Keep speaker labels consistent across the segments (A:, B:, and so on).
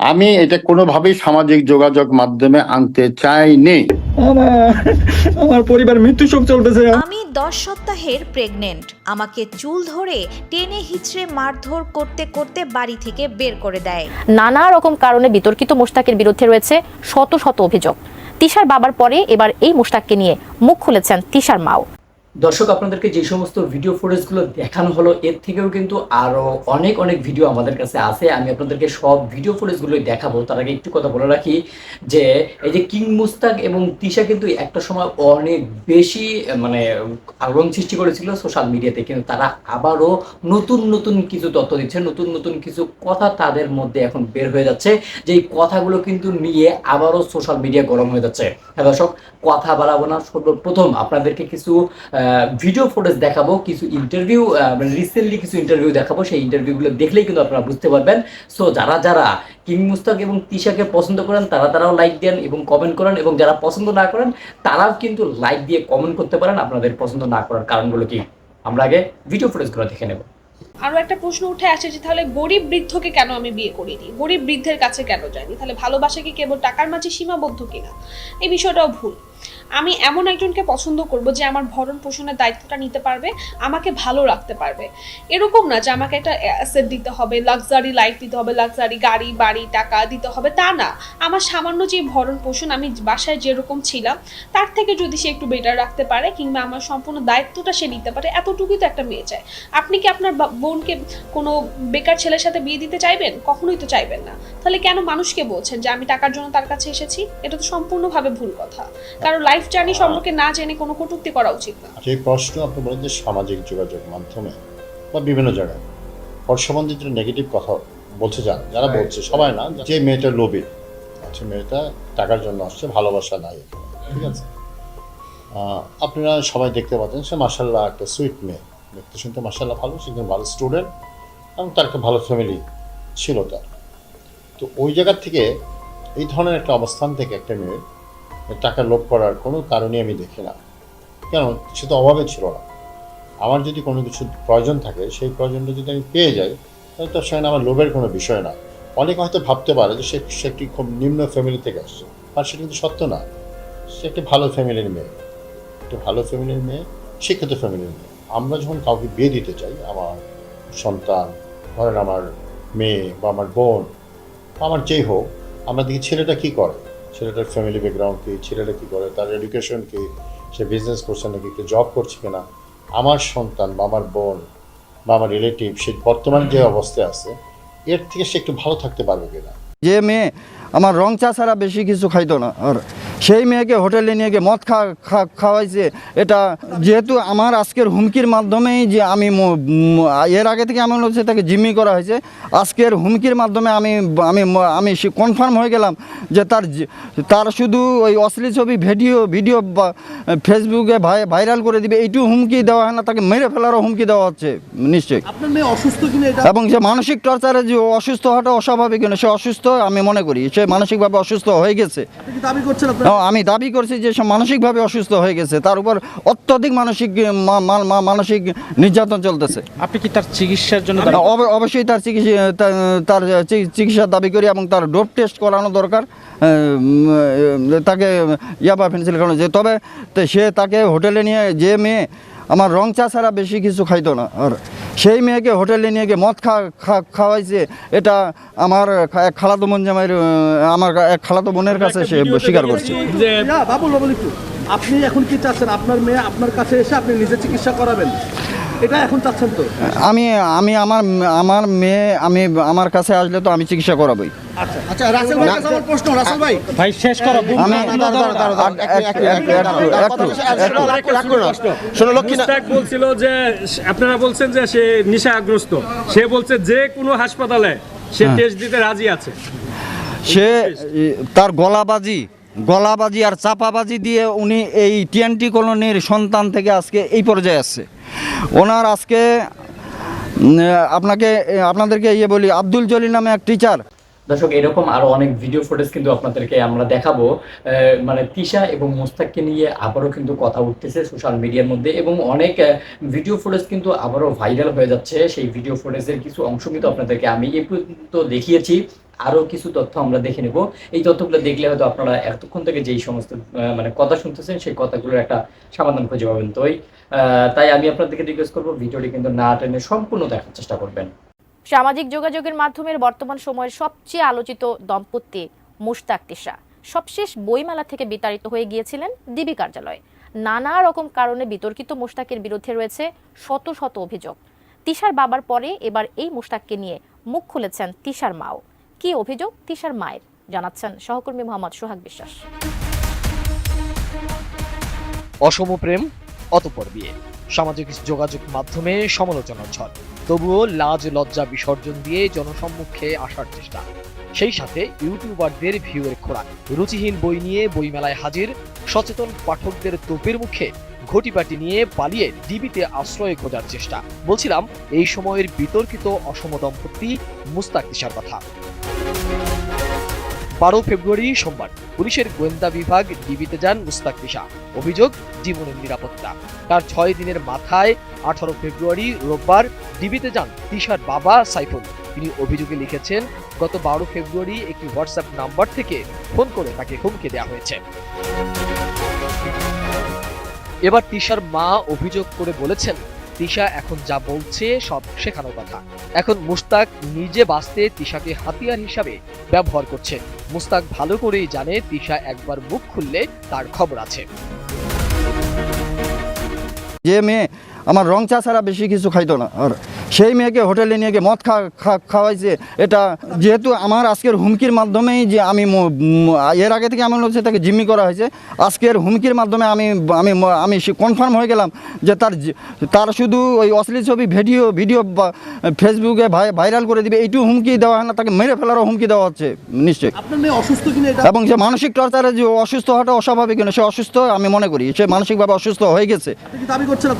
A: আমি এটা কোনোভাবেই সামাজিক যোগাযোগ মাধ্যমে আনতে চাইনি।
B: আমার পরিবার মৃত্যু শোক চলতেছে।
C: আমি দশ সপ্তাহের প্রেগনেন্ট আমাকে চুল ধরে টেনে হিচড়ে মারধর করতে করতে বাড়ি থেকে বের করে দেয়।
D: নানা রকম কারণে বিতর্কিত মোশতাকের বিরুদ্ধে রয়েছে শত শত অভিযোগ। তিশার বাবার পরে এবার এই মোশতাককে নিয়ে মুখ খুলেছেন তিশার মাও।
E: দর্শক, আপনাদেরকে যে সমস্ত ভিডিও ফুটেজগুলো দেখানো হলো, এর থেকেও কিন্তু আরও অনেক অনেক ভিডিও আমাদের কাছে আছে। আমি আপনাদেরকে সব ভিডিও ফুটেজগুলোই দেখাবো। তার আগে একটু কথা বলে রাখি যে, এই যে কিং মুস্তাক এবং তিশা কিন্তু একটা সময় অনেক বেশি মানে আলোড়ন সৃষ্টি করেছিল সোশ্যাল মিডিয়াতে কিন্তু তারা আবারও নতুন নতুন কিছু তথ্য দিচ্ছে, নতুন নতুন কিছু কথা তাদের মধ্যে এখন বের হয়ে যাচ্ছে, যে এই কথাগুলো কিন্তু নিয়ে আবারও সোশ্যাল মিডিয়া গরম হয়ে যাচ্ছে। হ্যাঁ দর্শক, কথা বাড়াবো না। সর্বপ্রথম আপনাদেরকে কিছু ভিডিও ফুটেজ দেখাবো, কিছু ইন্টারভিউ মানে রিসেন্টলি কিছু ইন্টারভিউ দেখাবো। সেই ইন্টারভিউগুলো দেখলেই কিন্তু আপনারা বুঝতে পারবেন। সো যারা যারা কিং মুস্তাক এবং তিশাকে পছন্দ করেন, তারা তারাও লাইক দেন এবং কমেন্ট করেন এবং যারা পছন্দ না করেন, তারাও কিন্তু লাইক দিয়ে কমেন্ট করতে পারেন আপনাদের পছন্দ না করার কারণগুলো কি? আমরা আগে ভিডিও ফুটেজগুলো দেখে নেব।
F: আরও একটা প্রশ্ন উঠে আসে যে, তাহলে গরিব বৃদ্ধকে কেন আমি বিয়ে করিনি গরিব বৃদ্ধের কাছে কেন যাইনি? তাহলে ভালোবাসা কি কেবল টাকার মাঝে সীমাবদ্ধ কিনা? এই বিষয়টাও ভুল। আমি এমন একজনকে পছন্দ করব যে আমার ভরণ পোষণের দায়িত্বটা নিতে পারবে, আমাকে ভালো রাখতে পারবে। এরকম না যে আমাকে একটা অ্যাসেট দিতে হবে লাক্সারি লাইফ দিতে হবে লাক্সারি গাড়ি, বাড়ি, টাকা দিতে হবে, তা না। আমার সামান্য যে ভরণ পোষণ আমি বাসায় যেরকম ছিলাম, তার থেকে যদি সে একটু বেটার রাখতে পারে কিংবা আমার সম্পূর্ণ দায়িত্বটা সে নিতে পারে, এতটুকুই তো একটা মেয়ে চায়। আপনি কি আপনার বোনকে কোনো বেকার ছেলের সাথে বিয়ে দিতে চাইবেন? কখনোই তো চাইবেন না। তাহলে কেন মানুষকে বলছেন যে আমি টাকার জন্য তার কাছে এসেছি? এটা তো সম্পূর্ণভাবে ভুল কথা। কারণ লাইফ জার্নি সম্পর্কে না জেনে কোনো কটূক্তি করা উচিত না।
A: যে প্রশ্ন আপনি বলেন যে সামাজিক যোগাযোগ মাধ্যমে বা বিভিন্ন জায়গায় সম্বন্ধে যে নেগেটিভ কথা বলছে যান যারা বলছে সবাই না যে মেয়েটা লোভী আছে মেয়েটা টাকার জন্য আসছে ভালোবাসা নাই ঠিক আছে? আপনারা সবাই দেখতে পাচ্ছেন সে মাসাল্লাহ একটা সুইট মেয়ে। দেখতে শুনতে মাসাল্লাহ ভালো সে একজন ভালো স্টুডেন্ট এবং তার একটা ভালো ফ্যামিলি ছিল তার। তো ওই জায়গার থেকে এই ধরনের একটা অবস্থান থেকে একটা মেয়ে টাকা লোভ করার কোনো কারণই আমি দেখি না। কেন? সে তো অভাবে ছিল না। আমার যদি কোনো কিছু প্রয়োজন থাকে, সেই প্রয়োজনটা যদি আমি পেয়ে যাই, তাহলে তার সেখানে আমার লোভের কোনো বিষয় না। অনেকে হয়তো ভাবতে পারে যে সে সে একটি খুব নিম্ন ফ্যামিলি থেকে আসছে, আর সেটা কিন্তু সত্য না। সে একটি ভালো ফ্যামিলির মেয়ে। একটি ভালো ফ্যামিলির মেয়ে, শিক্ষিত ফ্যামিলির মেয়ে। আমরা যখন কাউকে বিয়ে দিতে চাই, আমার সন্তান, ধরেন আমার মেয়ে বা আমার বোন আমার যেই হোক, আমরা দেখি ছেলেটা কী করে। ছেলেটার ফ্যামিলি ব্যাকগ্রাউন্ড কী, ছেলেটা কী করে, তার এডুকেশন কী, সে বিজনেস করছে নাকি কেউ জব করছে কিনা। আমার সন্তান বা আমার বোন বা আমার রিলেটিভ সে বর্তমান যে অবস্থায় আছে, এর থেকে সে একটু ভালো থাকতে পারবে কিনা।
B: যে মেয়ে, আমার রং চা ছাড়া বেশি কিছু খাইতো না। আর সেই মেয়েকে হোটেলে নিয়ে গিয়ে মদ খা খা- খাওয়াইছে। এটা যেহেতু আমার আজকের হুমকির মাধ্যমেই যে আমি এর আগে থেকে এমন হচ্ছে তাকে জিম্মি করা হয়েছে। আজকের হুমকির মাধ্যমে আমি আমি আমি কনফার্ম হয়ে গেলাম যে তার তার শুধু ওই অশ্লীল ছবি ভিডিও ভিডিও বা ফেসবুকে ভাই ভাইরাল করে দিবে। এইটু হুমকি দেওয়া হয় না তাকে মেরে ফেলারও হুমকি দেওয়া হচ্ছে নিশ্চয়ই।
G: অসুস্থ
B: এবং যে মানসিক টর্চারে যে অসুস্থ হওয়াটা অস্বাভাবিক সে অসুস্থ আমি মনে করি। সে মানসিকভাবে অসুস্থ হয়ে গেছে। আমি দাবি করছি যে সে মানসিকভাবে অসুস্থ হয়ে গেছে তার উপর অত্যধিক মানসিক মানসিক নির্যাতন চলতেছে।
H: আপনি কি তার চিকিৎসার জন্য
B: অব- অবশ্যই তার চিকিৎসা তার চিকিৎসার দাবি করি এবং তার ডোপ টেস্ট করানো দরকার তাকে ইয়াবা পেন্সিল করানো যে তবে সে তাকে হোটেলে নিয়ে যে মেয়ে আমার রং চা ছাড়া বেশি কিছু খাইতো না আর সেই মেয়েকে হোটেলে নিয়ে গিয়ে মদ খা খা- খাওয়াইছে এটা আমার এক খালাতো বোন জামাইয়ের আমার এক খালাতো বোনের কাছে সে স্বীকার করছে।
G: না বাবুল বাবুল আপনি এখন কি চাচ্ছেন? আপনার মেয়ে আপনার কাছে এসে আপনি নিজে চিকিৎসা করাবেন? এটা এখন চাচ্ছেন তো?
B: আমি আমি আমার আমার মেয়ে আমি আমার কাছে আসলে তো আমি চিকিৎসা করাবই।
G: আচ্ছা আচ্ছা রাসেল ভাই কাছে আমার প্রশ্ন রাসেল ভাই।
H: ভাই শেষ করো
B: আমি
I: মুস্তাক বলছিল যে আপনারা বলছেন যে সে নেশাগ্রস্ত। সে বলছে যে কোনো হাসপাতালে সে টেস্ট দিতে রাজি আছে।
B: সে তার গলাবাজি গলাবাজি আর চাপাবাজি দিয়ে উনি এই টিএনটি কলোনির সন্তান থেকে আজকে এই পর্যায়ে আসছে। ওনার আজকে আপনাকে আপনাদেরকে ইয়ে বলি, আব্দুল জলিল নামে এক টিচার
E: দর্শক, এরকম আরও অনেক ভিডিও ফুটেজ কিন্তু আপনাদেরকে আমরা দেখাবো। মানে তিশা এবং মোস্তাককে নিয়ে আবারও কিন্তু কথা উঠতেছে সোশ্যাল মিডিয়ার মধ্যে এবং অনেক ভিডিও ফুটেজ কিন্তু আবারও ভাইরাল হয়ে যাচ্ছে। সেই ভিডিও ফুটেজের কিছু অংশ কিন্তু আপনাদেরকে আমি এই পর্যন্ত দেখিয়েছি। আরও কিছু তথ্য আমরা দেখে নেব। এই তথ্যগুলো দেখলে হয়তো আপনারা এতক্ষণ থেকে যেই সমস্ত মানে কথা শুনতেছেন, সেই কথাগুলোর একটা সমাধান খুঁজে পাবেন। তো তাই আমি আপনাদেরকে রিকোয়েস্ট করব ভিডিওটি কিন্তু না টেনে সম্পূর্ণ দেখার চেষ্টা করবেন।
D: সামাজিক যোগাযোগের মাধ্যমের বর্তমান সময়ের সবচেয়ে আলোচিত দম্পতি মুশতাক তিশা। সবশেষ বইমেলা থেকে বিতাড়িত হয়ে গিয়েছিলেন ডিবি কার্যালয়ে। নানা রকম কারণে বিতর্কিত মুশতাকের বিরুদ্ধে রয়েছে শত শত অভিযোগ। তিশার বাবার পরে এবার এই মুশতাককে নিয়ে মুখ খুলেছেন তিশার মাও। কি অভিযোগ তিশার মায়ের? জানাচ্ছেন সহকর্মী মোহাম্মদ সোহাগ বিশ্বাস।
J: অসম প্রেম অতপর বিয়ে। সামাজিক যোগাযোগ মাধ্যমে সমালোচনার ঝড়। তবুও লাজ, লজ্জা, বিসর্জন দিয়ে জনসম্মুখে আসার চেষ্টা। সেই সাথে ইউটিউবারদের ভিউয়ের খোরাক। রুচিহীন বই নিয়ে বইমেলায় হাজির, সচেতন পাঠকদের তোপের মুখে ঘটিবাটি নিয়ে পালিয়ে ডিবিতে আশ্রয় খোঁজার চেষ্টা। বলছিলাম, এই সময়ের বিতর্কিত অসম দম্পতি মুস্তাক কথা। বারো ফেব্রুয়ারি সোমবার পুলিশের গোয়েন্দা বিভাগ ডিবিতে যান মুস্তাক তিশা অভিযোগ, জীবনের নিরাপত্তা। তার ছয় দিনের মাথায় আঠারো ফেব্রুয়ারি রোববার ডিবিতে যান তিশার বাবা সাইফুল। তিনি অভিযোগে লিখেছেন, গত বারো ফেব্রুয়ারি একটি হোয়াটসঅ্যাপ নাম্বার থেকে ফোন করে তাকে হুমকি দেওয়া হয়েছে। এবার তিশার মা অভিযোগ করে বলেছেন তিশা এখন যা বলছে সব শেখানোর কথা। এখন মুস্তাক নিজে বাঁচতে তিশাকে হাতিয়ার হিসাবে ব্যবহার করছে। মুস্তাক ভালো করেই জানে তিশা একবার মুখ খুললে তার খবর আছে।
B: যে মেয়ে, আমার রং চা ছাড়া বেশি কিছু খাইতো না। আর সেই মেয়েকে হোটেলে নিয়ে গিয়ে মদ খাওয়াইছে। এটা যেহেতু আমার আজকের হুমকির মাধ্যমেই যে আমি এর আগে থেকে এমন হচ্ছে তাকে জিম্মি করা হয়েছে। আজকের হুমকির মাধ্যমে আমি আমি আমি কনফার্ম হয়ে গেলাম যে তার তার শুধু ওই অশ্লীল ছবি ভিডিও ভিডিও বা- ফেসবুকে ভাই- ভাইরাল করে দিবে এইটু হুমকি দেওয়া হয় না তাকে মেরে ফেলারও হুমকি দেওয়া হচ্ছে নিশ্চয়ই।
G: অসুস্থ
B: এবং যে মানসিক টর্চারে যে অসুস্থ হওয়াটা অস্বাভাবিক নয় সে অসুস্থ আমি মনে করি সে মানসিকভাবে অসুস্থ হয়ে গেছে।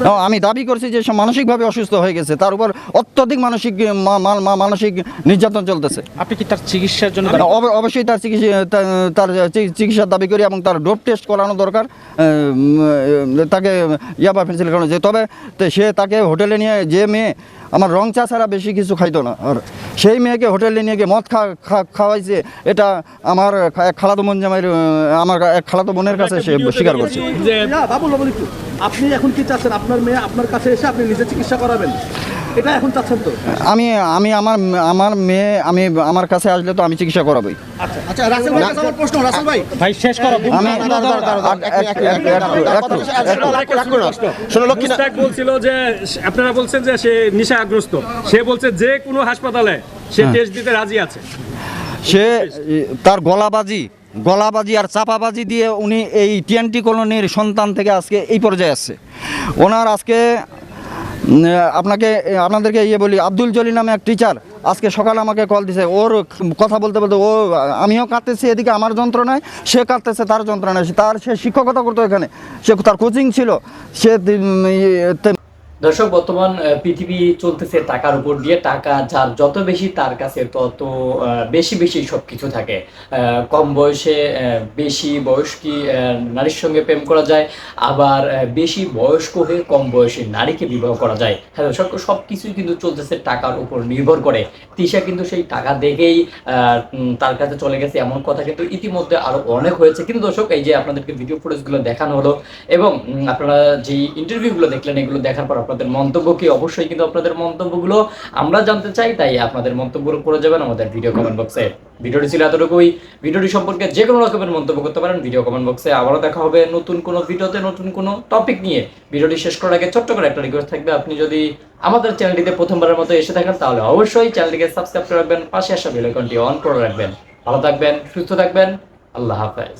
B: না, আমি দাবি করছি যে সে মানসিকভাবে অসুস্থ হয়ে গেছে তার উপর অত্যধিক মানসিক মানসিক নির্যাতন চলতেছে।
H: আপনি কি তার চিকিৎসার জন্য
B: অবশ্যই তার চিকিৎসা তার চিকিৎসার দাবি করি এবং তার ডোপ টেস্ট করানো দরকার। তাকে ইয়াবা পেন্সিল করানো যে তবে সে তাকে হোটেলে নিয়ে যে মেয়ে আমার রং চা ছাড়া বেশি কিছু খাইতো না। আর সেই মেয়েকে হোটেলে নিয়ে গিয়ে মদ খাওয়াইছে এটা আমার এক খালাতো বোন জামাইয়ের আমার এক খালাতো বোনের কাছে সে স্বীকার করছে।
G: আপনি এখন কি চাচ্ছেন? আপনার মেয়ে আপনার কাছে এসে আপনি নিজে চিকিৎসা করাবেন? এটা এখন চাচ্ছেন তো
B: আমি আমি আমার আমার মেয়ে আমি আমার কাছে আসলে তো আমি চিকিৎসা করাবই
G: আচ্ছা রাসেল ভাই আমার প্রশ্ন রাসেল ভাই
H: ভাই শেষ করো
B: আমি
I: বলছিল যে আপনারা বলছেন যে সে নেশাগ্রস্ত সে বলছে যে কোনো হাসপাতালে সে টেস্ট দিতে রাজি আছে
B: সে তার গলাবাজি গলাবাজি আর চাপাবাজি দিয়ে উনি এই টিএনটি কলোনির সন্তান থেকে আজকে এই পর্যায়ে আসছে ওনার আজকে আপনাকে আপনাদেরকে ইয়ে বলি আব্দুল জলি নামে এক টিচার আজকে সকালে আমাকে কল দিছে। ওর কথা বলতে বলতে ও আমিও কাঁদতেছি এদিকে আমার যন্ত্রণায় সে কাঁদতেছে তার যন্ত্রণায়। তার সে শিক্ষকতা করতো এখানে। সে তার কোচিং ছিল। সে ইয়ে,
E: দর্শক, বর্তমান পৃথিবী চলতেছে টাকার উপর দিয়ে। টাকা যার যত বেশি তার কাছে তত বেশি বেশি সব কিছু থাকে কম বয়সে বেশি বয়স্কী নারীর সঙ্গে প্রেম করা যায়? আবার বেশি বয়স্ক হয়ে কম বয়সী নারীকে বিবাহ করা যায়? হ্যাঁ দর্শক সব কিছুই কিন্তু চলতেছে টাকার উপর নির্ভর করে। তিশা কিন্তু সেই টাকা দেখেই তার কাছে চলে গেছে এমন কথা। কিন্তু ইতিমধ্যে আরও অনেক হয়েছে। কিন্তু দর্শক, এই যে আপনাদেরকে ভিডিও ফুটেজগুলো দেখানো হলো এবং আপনারা যে ইন্টারভিউগুলো দেখলেন, এগুলো দেখার পর আপনাদের মন্তব্য কি? অবশ্যই কিন্তু আপনাদের মন্তব্যগুলো আমরা জানতে চাই। তাই আপনাদের মন্তব্য করে যাবেন আমাদের ভিডিও কমেন্ট বক্সে ভিডিওটি ছিল এতটুকুই। ভিডিওটি সম্পর্কে যে কোনো রকমের মন্তব্য করতে পারেন। ভিডিও কমেন্ট বক্সে আবারও দেখা হবে নতুন কোনো ভিডিওতে, নতুন কোনো টপিক নিয়ে। ভিডিওটি শেষ করার আগে ছোট্ট করে একটা রিকোয়েস্ট থাকবে। আপনি যদি আমাদের চ্যানেলটিতে প্রথমবারের মতো এসে থাকেন, তাহলে অবশ্যই চ্যানেলটিকে সাবস্ক্রাইব করে রাখবেন। পাশে আসা বেল আইকনটি অন করে রাখবেন। ভালো থাকবেন, সুস্থ থাকবেন। আল্লাহ হাফেজ।